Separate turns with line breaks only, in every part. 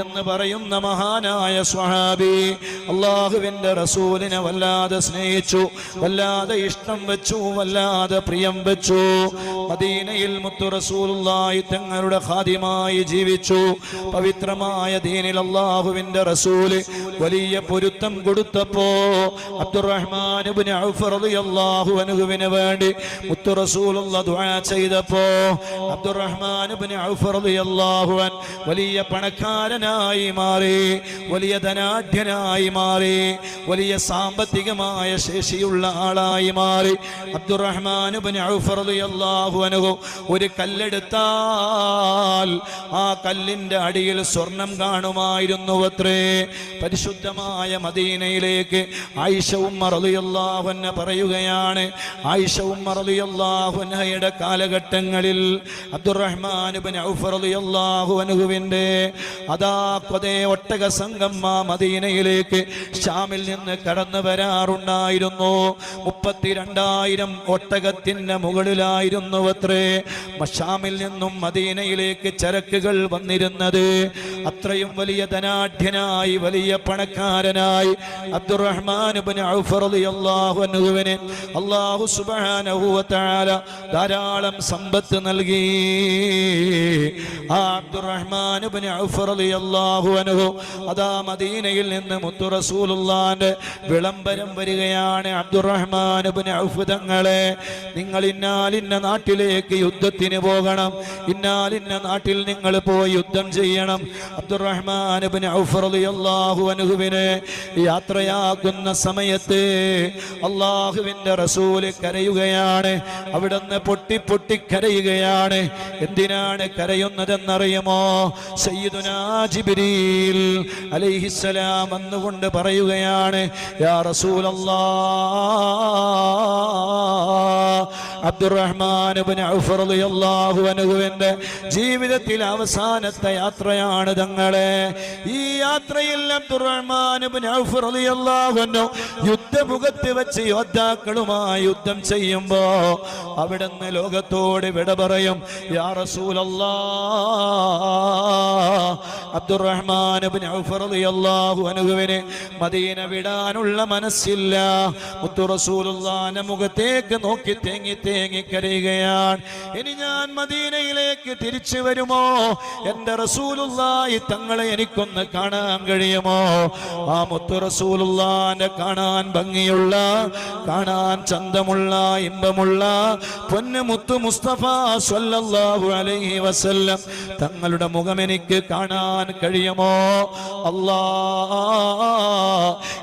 എന്ന് പറയുന്ന മഹാനായ സ്വഹാബി അള്ളാഹുവിന്റെ റസൂലിനെ വല്ലാതെ സ്നേഹിച്ചു വല്ലാതെ ഇഷ്ടം വെച്ചു വല്ലാതെ പ്രിയം വെച്ചു. മദീനയിൽ മുത്തു റസൂലുള്ളാഹി തങ്ങളുടെ ഖാദിമായി ജീവിച്ചു. പവിത്രമായ ദീനിൽ അള്ളാഹുവിന്റെ റസൂൽ വലിയ പൊരുത്തം കൊടുത്തപ്പോ അബ്ദുറഹ്മാൻ ഇബ്നു അനുഹുവിന് വേണ്ടി മുത്തു റസൂലുള്ള ദുആ ചെയ്തപ്പോ അബ്ദുറഹ്മാൻ റളിയല്ലാഹു അൻ വലിയ പണക്കാരനായി മാറി വലിയ ധനാഢ്യനായി മാറി വലിയ സാമ്പത്തികമായ ശേഷിയുള്ള ആളായി മാറി. അബ്ദുറഹ്മാൻ അൻഹു ഒരു കല്ലെടുത്താൽ ആ കല്ലിന്റെ അടിയിൽ സ്വർണം കാണുമായിരുന്നു അത്രേ. പരിശുദ്ധമായ മദീനയിലേക്ക് ആയിഷ ഉമ്മ റളിയല്ലാഹു അൻഹ പറയുകയാണ് ആയിഷ ഉമ്മ റളിയല്ലാഹു അൻഹയുടെ റളിയല്ലാഹു അൻഹുവിന്റെ അതാ കൊതേ ഒട്ടക സംഘം ആ മദീനയിലേക്ക് ഷാമിൽ നിന്ന് കടന്നു വരാറുണ്ടായിരുന്നു. മുപ്പത്തിരണ്ടായിരം ഒട്ടകത്തിന്റെ മുകളിലായിരുന്നു അത്രേ ഷാമിൽ നിന്നും മദീനയിലേക്ക് ചരക്കുകൾ വന്നിരുന്നത്. അത്രയും വലിയ ധനാഢ്യനായി വലിയ പണക്കാരനായി അബ്ദുറഹ്മാൻ ഔഫ് റളിയല്ലാഹു അൻഹുവിനെ അല്ലാഹു സമ്പത്ത് നൽകി. അതാ മദീനയിൽ നിന്ന് മുത്തു റസൂലുള്ളാന്റെ വിളംബരം വരികയാണ്. ഔഫ് തങ്ങളെ നിങ്ങൾ ഇന്നാലിന്ന നാട്ടിലേക്ക് യുദ്ധത്തിന് പോകണം. ഇന്നാലിന്ന നാട്ടിൽ നിങ്ങൾ പോയി യുദ്ധം ചെയ്യണം. അബ്ദുറഹ്മാൻ ഇബ്നു ഔഫ് റളിയല്ലാഹു അൻഹുവിനെ യാത്രയാക്കുന്ന സമയത്ത് അള്ളാഹുവിന്റെ റസൂൽ കരയുകയാണ്. അവിടുന്ന് പൊട്ടി പൊട്ടി കരയുകയാണ്. എന്തിനാണ് കരയുന്നതെന്നറിയുമോ? സയ്യിദുനാ ജിബ്രീൽ അലൈഹിസ്സലാം എന്നുകൊണ്ട് പറയുകയാണ് യാ ജീവിതത്തിൽ അവസാനത്തെ യാത്രയാണ് തങ്ങളെ. ഈ യാത്രയിൽ യുദ്ധമുഖത്ത് വെച്ച് യോദ്ധാക്കളുമായി യുദ്ധം ചെയ്യുമ്പോ അവിടുന്ന് ലോകത്തോട് വിട പറയും യാ റസൂലല്ലാ അബ്ദുറഹ്മാൻ റളിയല്ലാഹു അൻഹുവിന് മദീന വിടാനുള്ള മനസ്സില്ല. മുത്തു റസൂലുള്ളാന്റെ മുഖത്തേക്ക് നോക്കി തേങ്ങി തേങ്ങി കരയുകയാണ്. ഇനി ഞാൻ മദീനയിലേക്ക് തിരിച്ചു വരുമോ? എന്റെ റസൂലുള്ളായി തങ്ങളെ എനിക്കൊന്ന് കാണാൻ കഴിയുമോ? ആ മുത്തു റസൂലുള്ളാന്റെ കാണാൻ ഭംഗിയുള്ള കാണാൻ ചന്തമുള്ള ഇമ്പമുള്ള പൊന്നു മുത്തു മുസ്തഫ സ്വല്ലല്ലാഹു അലൈഹി വസല്ലം തങ്ങളുടെ മുഖം എനിക്ക് കാണാൻ കഴിയുമോ? അല്ലാ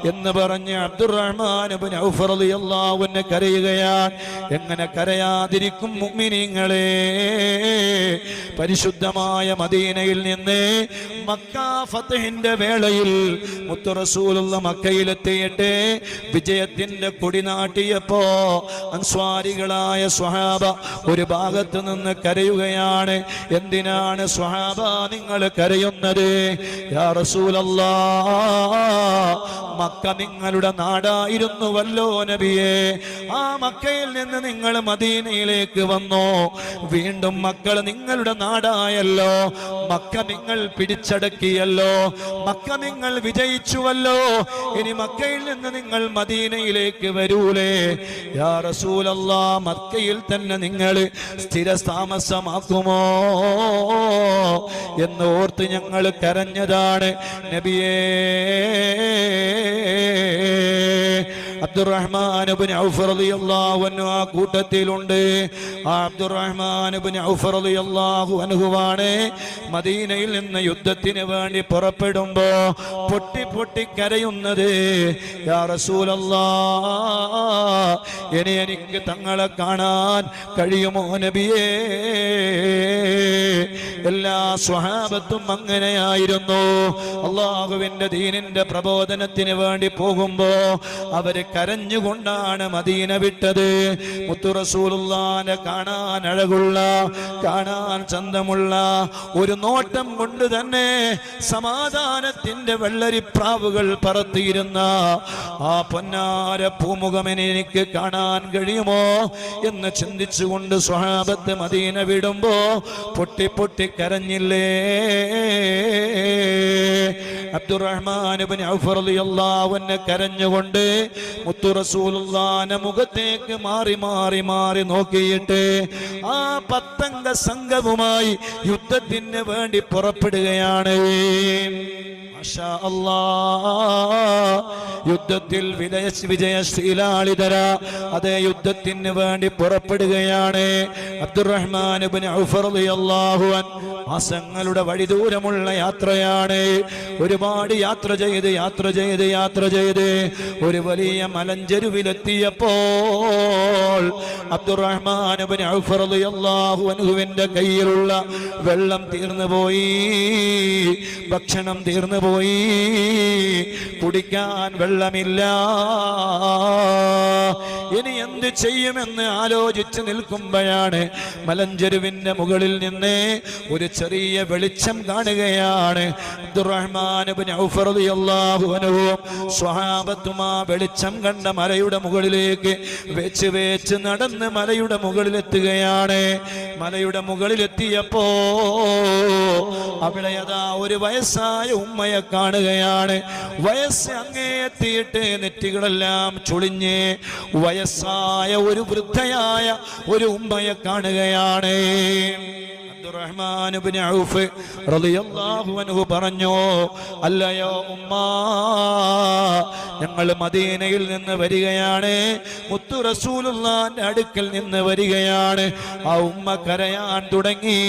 എന്ന് പറഞ്ഞ് അബ്ദുറഹ്മാൻ ഇബ്നു റളിയല്ലാഹു അൻഹു കരയുകയാണ്. എങ്ങനെ കരയാതിരിക്കും മുഅ്മിനീങ്ങളെ? പരിശുദ്ധമായ മദീനയിൽ നിന്ന് മക്ക വേളയിൽ മുത്തു റസൂലുള്ള മക്കയിലെത്തിയിട്ട് വിജയത്തിന്റെ കൊടി നാട്ടിയപ്പോ അൻസ്വാരികളായ സ്വഹാബ ഒരു ഭാഗത്ത് നിന്ന് കരയുകയാണ്. എന്തിനാണ് സ്വഹാബ നിങ്ങൾ കരയുന്നത്? മക്ക നിങ്ങളുടെ നാടായിരുന്നുവല്ലോ നബിയെ. ആ മക്കയിൽ നിന്ന് നിങ്ങൾ മദീനയിലേക്ക് വന്നു? വീണ്ടും മക്കൾ നിങ്ങളുടെ നാടായല്ലോ. മക്ക നിങ്ങൾ പിടിച്ചടക്കിയല്ലോ. മക്ക നിങ്ങൾ വിജയിച്ചുവല്ലോ. ഇനി മക്കയിൽ നിന്ന് നിങ്ങൾ മദീനയിലേക്ക് വരൂലേ. യാ റസൂലല്ലാ മക്കയിൽ തന്നെ നിങ്ങൾ സ്ഥിരതാമസമാക്കുമോ എന്ന് ഓർത്ത് ഞങ്ങൾ കരഞ്ഞതാണ് നബിയേ. അബ്ദുറഹ്മാൻ ആ കൂട്ടത്തിലുണ്ട്. ആ അബ്ദുറഹ്മാൻ അൻഹുവാണ് മദീനയിൽ നിന്ന് യുദ്ധത്തിന് വേണ്ടി പുറപ്പെടുമ്പോ പൊട്ടി പൊട്ടി കരയുന്നത് ഇനി എനിക്ക് തങ്ങളെ കാണാൻ കഴിയുമോ നബിയേ? എല്ലാ സ്വഹാബത്തും അങ്ങനെയായിരുന്നു. അള്ളാഹുവിന്റെ ദീനിന്റെ പ്രബോധനത്തിന് വേണ്ടി പോകുമ്പോ അവർ കരഞ്ഞുകൊണ്ടാണ് മദീന വിട്ടത്. മുത്തുറസൂലുള്ളാനെ കാണാൻ അഴകുള്ള കാണാൻ ചന്തമുള്ള ഒരു നോട്ടം കൊണ്ട് തന്നെ സമാധാനത്തിന്റെ വെള്ളരിപ്രാവുകൾ പറത്തിയിരുന്ന ആ പൊന്നാര പൂമുഖമിനെ എനിക്ക് കാണാൻ കഴിയുമോ എന്ന് ചിന്തിച്ചുകൊണ്ട് സ്വഹാബത്ത് മദീന വിടുമ്പോ പൊട്ടി പൊട്ടി കരഞ്ഞില്ലേ? അബ്ദുറഹ്മാൻ കരഞ്ഞുകൊണ്ട് മുത്തു റസൂലുള്ളാന്റെ മുഖത്തേക്ക് മാറി മാറി മാറി നോക്കിയിട്ട് ആ പത്തംഗ സംഘവുമായി യുദ്ധത്തിന് വേണ്ടി പുറപ്പെടുകയാണ്. യുദ്ധത്തിൽ വിജയ വിജയശീലാളിതര അതേ യുദ്ധത്തിന് വേണ്ടി പുറപ്പെടുകയാണ് അബ്ദുറഹ്മാൻ വഴി ദൂരമുള്ള യാത്രയാണ്. ഒരുപാട് യാത്ര ചെയ്ത് യാത്ര ചെയ്ത് യാത്ര ചെയ്ത് ഒരു വലിയ മലഞ്ചെരുവിലെത്തിയപ്പോൾ അബ്ദുറഹ്മാൻ കയ്യിലുള്ള വെള്ളം തീർന്നു പോയി ഭക്ഷണം തീർന്നു കുടിക്കാൻ വെള്ളമില്ല. ഇനി എന്ത് ചെയ്യുമെന്ന് ആലോചിച്ച് നിൽക്കുമ്പോഴാണ് മലഞ്ചെരുവിന്റെ മുകളിൽ നിന്ന് ഒരു ചെറിയ വെളിച്ചം കാണുകയാണ്. സ്വഹാബത്തും വെളിച്ചം കണ്ട മലയുടെ മുകളിലേക്ക് വെച്ച് വെച്ച് നടന്ന് മലയുടെ മുകളിലെത്തുകയാണ്. മലയുടെ മുകളിലെത്തിയപ്പോ അവിടെ അതാ ഒരു വയസ്സായ ഉമ്മയെ കാണുകയാണ്. വയസ്സ് അങ്ങേ എത്തിയിട്ട് നെറ്റികളെല്ലാം ചുളിഞ്ഞ് വയസ്സായ ഒരു വൃദ്ധയായ ഒരു ഉമ്മയെ കാണുകയാണ്. പറഞ്ഞു അല്ലയോ ഉമ്മ ഞങ്ങൾ മദീനയിൽ നിന്ന് വരികയാണ് മുത്തു റസൂലുള്ളാന്റെ അടുക്കൽ നിന്ന് വരികയാണ്. ആ ഉമ്മ കരയാൻ തുടങ്ങി.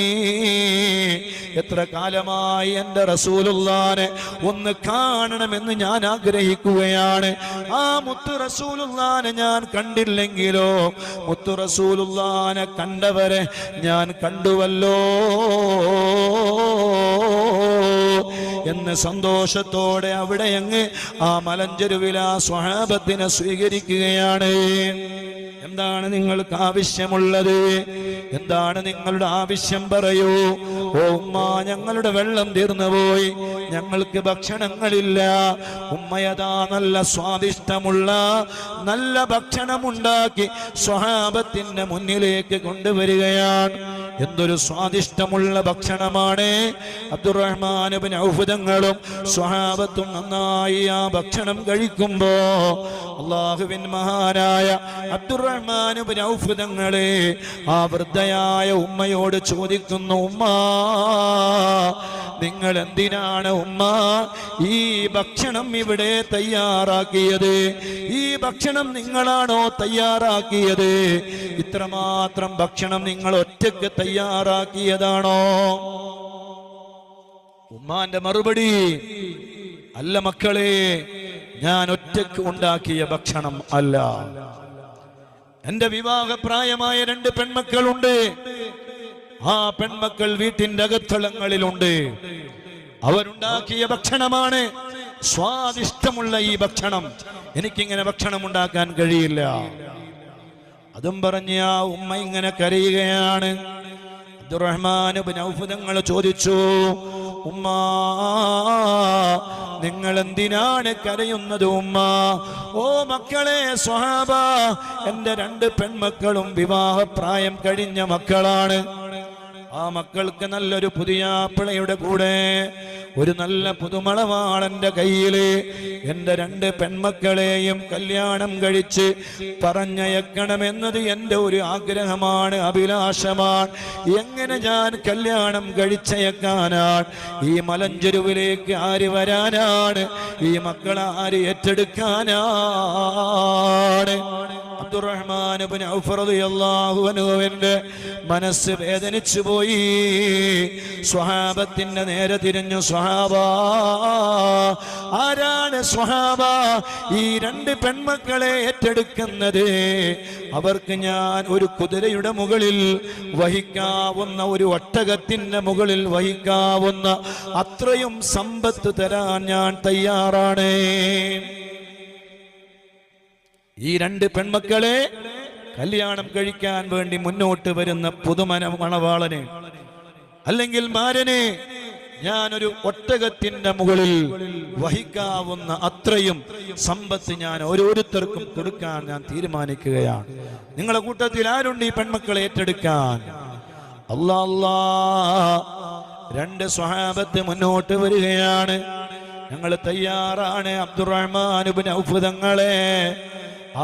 എത്ര കാലമായി എന്റെ റസൂലുള്ളാനെ ഒന്ന് കാണണമെന്ന് ഞാൻ ആഗ്രഹിക്കുകയാണ്. ആ മുത്തു റസൂലുള്ളാനെ ഞാൻ കണ്ടില്ലെങ്കിലോ മുത്തു റസൂലുള്ളാനെ കണ്ടവരെ ഞാൻ കണ്ടുവല്ലോ. എന്ന് സന്തോഷത്തോടെ അവിടെ അങ്ങ് ആ മലഞ്ചെരുവിൽ ആ സ്വഹാബത്തിനെ സ്വീകരിക്കുകയാണ്. എന്താണ് നിങ്ങൾക്ക് ആവശ്യമുള്ളത്? എന്താണ് നിങ്ങളുടെ ആവശ്യം പറയൂ. ഓ ഉമ്മ ഞങ്ങളുടെ വെള്ളം തീർന്നുപോയി ഞങ്ങൾക്ക് ഭക്ഷണങ്ങളില്ല. ഉമ്മയതാ നല്ല സ്വാദിഷ്ടമുള്ള നല്ല ഭക്ഷണമുണ്ടാക്കി സ്വഹാബത്തിന്റെ മുന്നിലേക്ക് കൊണ്ടുവരികയാണ്. എന്തൊരു സ്വാദിഷ്ടമുള്ള ഭക്ഷണമാണ്. അബ്ദുറഹ്മാൻ ഇബ്നു ഔഫ് സ്വഹാബത്തും നന്നായി ആ ഭക്ഷണം കഴിക്കുമ്പോ അള്ളാഹുവിൻ മഹാനായ തങ്ങളെ ആ വൃദ്ധയായ ഉമ്മയോട് ചോദിക്കുന്നു ഉമ്മ നിങ്ങൾ എന്തിനാണ് ഉമ്മ ഈ ഭക്ഷണം ഇവിടെ തയ്യാറാക്കിയത്? ഈ ഭക്ഷണം നിങ്ങളാണോ തയ്യാറാക്കിയത്? ഇത്രമാത്രം ഭക്ഷണം നിങ്ങൾ ഒറ്റയ്ക്ക് തയ്യാറാക്കിയതാണോ? ഉമ്മാന്റെ മറുപടി അല്ല മക്കളെ ഞാൻ ഒറ്റയ്ക്ക് ഉണ്ടാക്കിയ ഭക്ഷണം അല്ല. എന്റെ വിവാഹപ്രായമായ രണ്ട് പെൺമക്കളുണ്ട്. ആ പെൺമക്കൾ വീട്ടിന്റെ അകത്തളങ്ങളിലുണ്ട്. അവരുണ്ടാക്കിയ ഭക്ഷണമാണ് സ്വാദിഷ്ടമുള്ള ഈ ഭക്ഷണം. എനിക്കിങ്ങനെ ഭക്ഷണം ഉണ്ടാക്കാൻ കഴിയില്ല. അതും പറഞ്ഞ് ആ ഉമ്മ ഇങ്ങനെ കരയുകയാണ്. അബ്ദുറഹ്മാൻ ചോദിച്ചു ഉമ്മ നിങ്ങൾ എന്തിനാണ് കരയുന്നത് ഉമ്മ? ഓ മക്കളെ സ്വഹാബ എന്റെ രണ്ട് പെൺമക്കളും വിവാഹപ്രായം കഴിഞ്ഞ മക്കളാണ്. ആ മക്കൾക്ക് നല്ലൊരു പുതിയ പിളയുടെ കൂടെ ഒരു നല്ല പുതുമളവാളന്റെ കയ്യിൽ എന്റെ രണ്ട് പെൺമക്കളെയും കല്യാണം കഴിച്ച് പറഞ്ഞയക്കണമെന്നത് എന്റെ ഒരു ആഗ്രഹമാണ് അഭിലാഷമാണ്. എങ്ങനെ ഞാൻ കല്യാണം കഴിച്ചയക്കാനാണ്? ഈ മലഞ്ചെരുവിലേക്ക് ആര് വരാനാണ്? ഈ മക്കളെ ആര് ഏറ്റെടുക്കാനാണ്? അബ്ദുറഹ്മാൻ അൻഹുവിന്റെ മനസ്സ് വേദനിച്ചു പോയി സ്വഹാബത്തിന്റെ നേരെ തിരിഞ്ഞു സ്വഹാബ ആരാണ് സ്വഹാബ? ഈ രണ്ട് പെൺമക്കളെ ഏറ്റെടുക്കുന്നത്. അവർക്ക് ഞാൻ ഒരു കുതിരയുടെ മുകളിൽ വഹിക്കാവുന്ന ഒരു ഒട്ടകത്തിന്റെ മുകളിൽ വഹിക്കാവുന്ന അത്രയും സമ്പത്ത് തരാൻ ഞാൻ തയ്യാറാണ്. ഈ രണ്ട് പെൺമക്കളെ കല്യാണം കഴിക്കാൻ വേണ്ടി മുന്നോട്ട് വരുന്ന പുതുമന മണവാളനെ അല്ലെങ്കിൽ മാരനെ ഞാനൊരു ഒട്ടകത്തിന്റെ മുകളിൽ വഹിക്കാവുന്ന അത്രയും സമ്പത്ത് ഞാൻ ഓരോരുത്തർക്കും കൊടുക്കാൻ ഞാൻ തീരുമാനിക്കുകയാണ്. നിങ്ങളുടെ കൂട്ടത്തിൽ ആരുണ്ട് ഈ പെൺമക്കളെ ഏറ്റെടുക്കാൻ? അല്ലാ രണ്ട് സ്വഹാബത്ത് മുന്നോട്ട് വരികയാണ്. ഞങ്ങൾ തയ്യാറാണ് അബ്ദുറഹ്മാൻ തങ്ങളെ.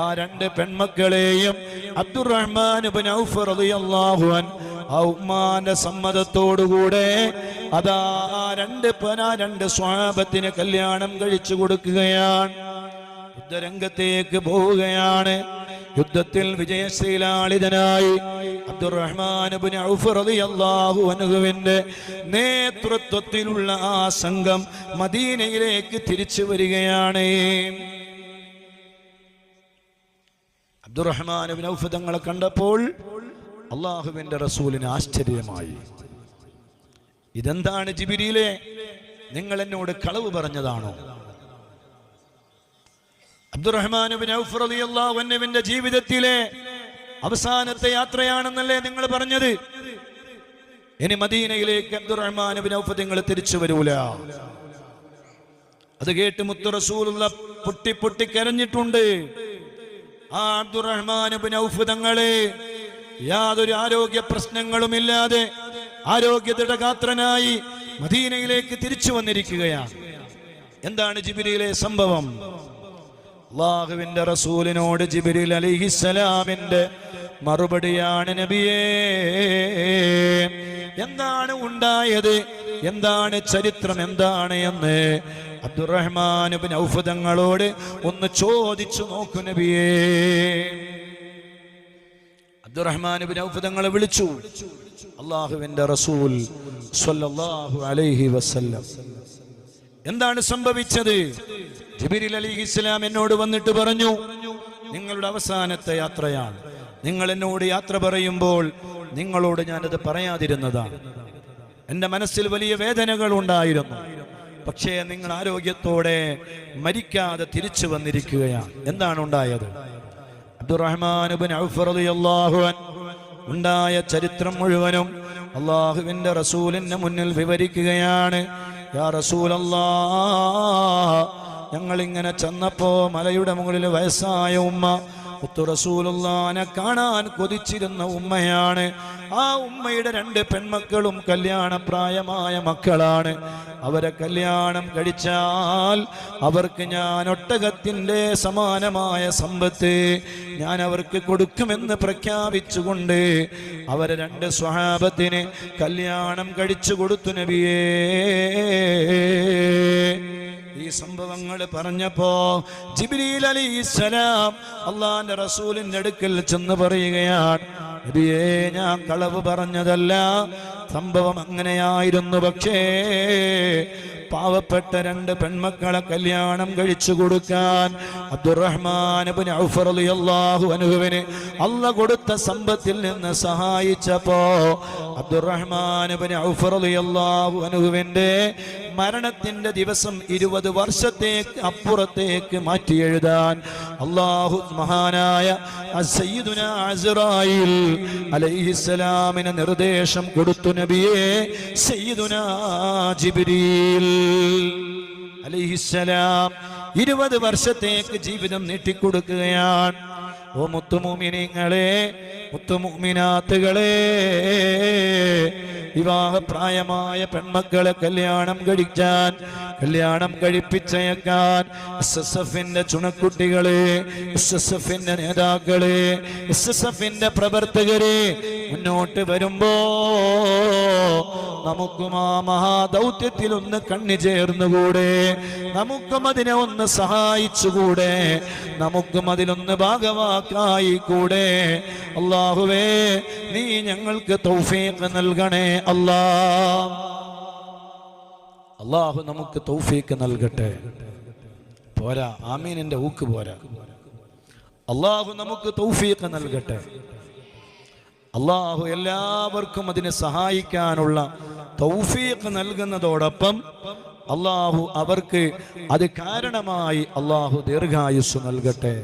ആ രണ്ട് പെൺമക്കളെയും അബ്ദുറഹ്മാൻ ഉമ്മാന്റെ സമ്മതത്തോടുകൂടെ അതാ രണ്ട് പന രണ്ട് സ്വാപത്തിന് കല്യാണം കഴിച്ചു കൊടുക്കുകയാണ്. യുദ്ധരംഗത്തേക്ക് പോവുകയാണ്. യുദ്ധത്തിൽ വിജയശീലാളിതനായി അബ്ദുറഹ്മാൻ ഔഫ് നേതൃത്വത്തിലുള്ള ആ സംഘം മദീനയിലേക്ക് തിരിച്ചു വരികയാണ്. അബ്ദുറഹ്മാൻ ഇബ്നു ഔഫ് തങ്ങളെ കണ്ടപ്പോൾ അള്ളാഹുവിന്റെ റസൂലിന് ആശ്ചര്യമായി. ഇതെന്താണ് ജിബിരിയിലെ നിങ്ങൾ എന്നോട് കളവ് പറഞ്ഞതാണോ? അബ്ദുറഹ്മാൻ ഇബ്നു ഔഫ് റളിയല്ലാഹു അൻഹുവിന്റെ ജീവിതത്തിലെ അവസാനത്തെ യാത്രയാണെന്നല്ലേ നിങ്ങൾ പറഞ്ഞത്? ഇനി മദീനയിലേക്ക് അബ്ദുറഹ്മാൻ ഇബ്നു ഔഫ് നിങ്ങൾ തിരിച്ചു വരൂല. അത് കേട്ട് മുത്തു റസൂലുള്ള പൊട്ടി പൊട്ടി കരഞ്ഞിട്ടുണ്ട്. അബ്ദുറഹ്മാൻ തങ്ങളെ യാതൊരു ആരോഗ്യ പ്രശ്നങ്ങളുമില്ലാതെ ആരോഗ്യ ദൃഢഗാത്രനായി മദീനയിലേക്ക് തിരിച്ചു വന്നിരിക്കുകയാണ്. എന്താണ് ജിബിരിയിലെ സംഭവം? അള്ളാഹുവിന്റെ റസൂലിനോട് ജിബിരിൽ അലിഹിസലാമിന്റെ മറുപടിയാണ് നബിയേ. എന്താണ് ഉണ്ടായത്? എന്താണ് ചരിത്രം? എന്താണ് എന്ന് അബ്ദുറഹ്മാൻ ഇബ്നു ഔഫ് ഒന്ന് ചോദിച്ചു നോക്കു നബിയേ. അബ്ദുറഹ്മാൻ ഇബ്നു ഔഫ് വിളിച്ചു. അള്ളാഹുവിന്റെ റസൂൽ അലൈഹി വസല്ലം. എന്താണ് സംഭവിച്ചത്? ജിബിരിൽ അലി ഇസ്ലാം എന്നോട് വന്നിട്ട് പറഞ്ഞു നിങ്ങളുടെ അവസാനത്തെ യാത്രയാണ്. നിങ്ങൾ എന്നോട് യാത്ര പറയുമ്പോൾ നിങ്ങളോട് ഞാനത് പറയാതിരുന്നതാണ്. എന്റെ മനസ്സിൽ വലിയ വേദനകൾ ഉണ്ടായിരുന്നു. പക്ഷേ നിങ്ങൾ ആരോഗ്യത്തോടെ മരിക്കാതെ തിരിച്ചു വന്നിരിക്കുകയാണ്. എന്താണ് ഉണ്ടായത്? അൻഹു ഉണ്ടായ ചരിത്രം മുഴുവനും അള്ളാഹുവിന്റെ റസൂലിന്റെ മുന്നിൽ വിവരിക്കുകയാണ്. യാ റസൂലല്ലാ ഞങ്ങൾ ഇങ്ങനെ ചെന്നപ്പോ മലയുടെ മുകളിൽ വയസ്സായ ഉമ്മ മുത്തു റസൂലുള്ളാനെ കാണാൻ കൊതിച്ചിരുന്ന ഉമ്മയാണ്. ആ ഉമ്മയുടെ രണ്ട് പെൺമക്കളും കല്യാണപ്രായമായ മക്കളാണ്. അവരെ കല്യാണം കഴിച്ചാൽ അവർക്ക് ഞാൻ ഒട്ടകത്തിന്റെ സമാനമായ സമ്പത്ത് ഞാൻ അവർക്ക് കൊടുക്കുമെന്ന് പ്രഖ്യാപിച്ചുകൊണ്ട് അവരെ രണ്ട് സ്വഹാബത്തിന് കല്യാണം കഴിച്ചു കൊടുത്തു നബിയേ. ഈ സംഭവങ്ങൾ പറഞ്ഞപ്പോ ജിബിലി അലി സലാം അള്ളാന്റെ റസൂലിന്റെ അടുക്കൽ ചെന്ന് പറയുകയാണ് നബിയേ ഞാൻ കളവ് പറഞ്ഞതല്ല സംഭവം അങ്ങനെയായിരുന്നു. പക്ഷേ പാവപ്പെട്ട രണ്ട് പെൺമക്കളെ കല്യാണം കഴിച്ചു കൊടുക്കാൻ അബ്ദുറഹ്മാൻ അല്ല കൊടുത്ത സമ്പത്തിൽ നിന്ന് സഹായിച്ചപ്പോ അബ്ദുറഹ്മാൻ ഇബ്നു ഔഫ് റളിയല്ലാഹു അൻഹുവിന്റെ മരണത്തിന്റെ ദിവസം ഇരുപത് വർഷത്തേക്ക് അപ്പുറത്തേക്ക് മാറ്റി എഴുതാൻ അള്ളാഹു മഹാനായ അലൈഹിസ്സലാമിന് നിർദ്ദേശം കൊടുത്തു നബിയെ സയ്യിദുനാ ജിബ്രീൽ അലൈഹിസ്സലാം ഇരുപത് വർഷത്തേക്ക് ജീവിതം നീട്ടിക്കൊടുക്കുകയാണ്. ഓ മുത്തുമൂമിനിങ്ങളെ മുത്തുമൂമിനാത്തുകളെ വിവാഹപ്രായമായ പെൺമക്കളെ കല്യാണം കഴിക്കാൻ കല്യാണം കഴിപ്പിച്ചയക്കാൻ എസ് എസ് എഫിന്റെ ചുണക്കുട്ടികളെ എസ് എസ് എഫിന്റെ നേതാക്കളെ എസ് എസ് എഫിന്റെ പ്രവർത്തകരെ മുന്നോട്ട് വരുമ്പോ നമുക്കും ആ മഹാദൗത്യത്തിൽ ഒന്ന് കണ്ണി ചേർന്നുകൂടെ നമുക്കും അതിനെ ഒന്ന് സഹായിച്ചുകൂടെ നമുക്കും അതിലൊന്ന് ഭാഗവാക്കായി കൂടെ അള്ളാഹുവേ നീ ഞങ്ങൾക്ക് തൗഫീഖ് നൽകണേ അല്ലാ. അള്ളാഹു നമുക്ക് തൗഫീഖ് നൽകട്ടെ. പോരാ ആമീനിന്റെ ഊക്ക് പോരാ. അള്ളാഹു നമുക്ക് തൗഫീഖ് നൽകട്ടെ. അള്ളാഹു എല്ലാവർക്കും അതിനെ സഹായിക്കാനുള്ള തൗഫീഖ് നൽകുന്നതോടൊപ്പം അള്ളാഹു അവർക്ക് അത് കാരണമായി അള്ളാഹു ദീർഘായുസ് നൽകട്ടെ.